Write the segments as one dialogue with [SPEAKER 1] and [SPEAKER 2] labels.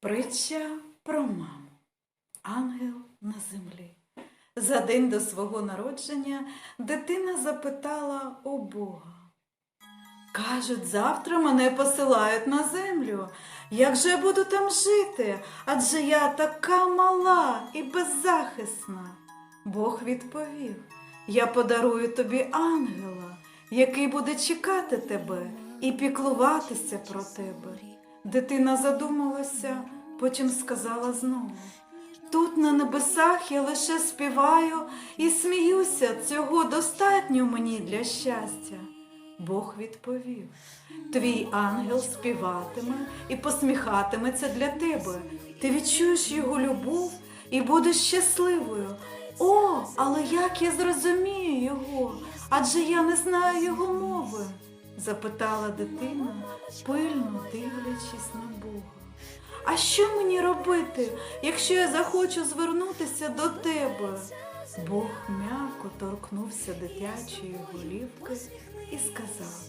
[SPEAKER 1] Притча про маму. Ангел на землі. За день до свого народження дитина запитала у Бога. Кажуть, завтра мене посилають на землю. Як же я буду там жити? Адже я така мала і беззахисна. Бог відповів: Я подарую тобі ангела, який буде чекати тебе і піклуватися про тебе. Дитина задумалася, потім сказала знову. Тут на небесах я лише співаю і сміюся, цього достатньо мені для щастя. Бог відповів: Твій ангел співатиме і посміхатиметься для тебе. Ти відчуєш його любов і будеш щасливою. О, але як я зрозумію його? Адже я не знаю його мови, запитала дитина, пильно дивлячись на Бога. А що мені робити, якщо я захочу звернутися до тебе? Бог м'яко торкнувся дитячої голівки і сказав: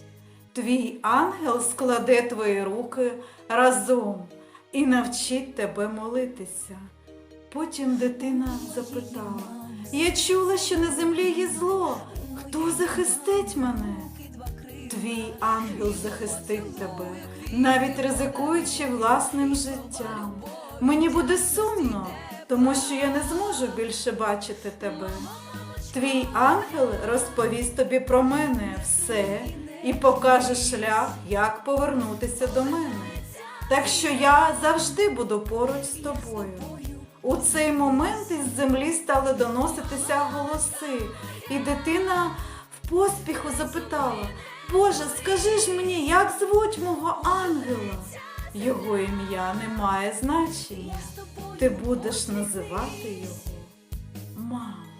[SPEAKER 1] Твій ангел складе твої руки разом і навчить тебе молитися. Потім дитина запитала: Я чула, що на землі є зло. Хто захистить мене? Твій ангел захистить тебе, навіть ризикуючи власним життям. Мені буде сумно, тому що я не зможу більше бачити тебе. Твій ангел розповість тобі про мене все і покаже шлях, як повернутися до мене. Так що я завжди буду поруч з тобою. У цей момент із землі стали доноситися голоси, і дитина поспіху запитала: Боже, скажи ж мені, як звуть мого ангела? Його ім'я не має значення. Ти будеш називати його мама.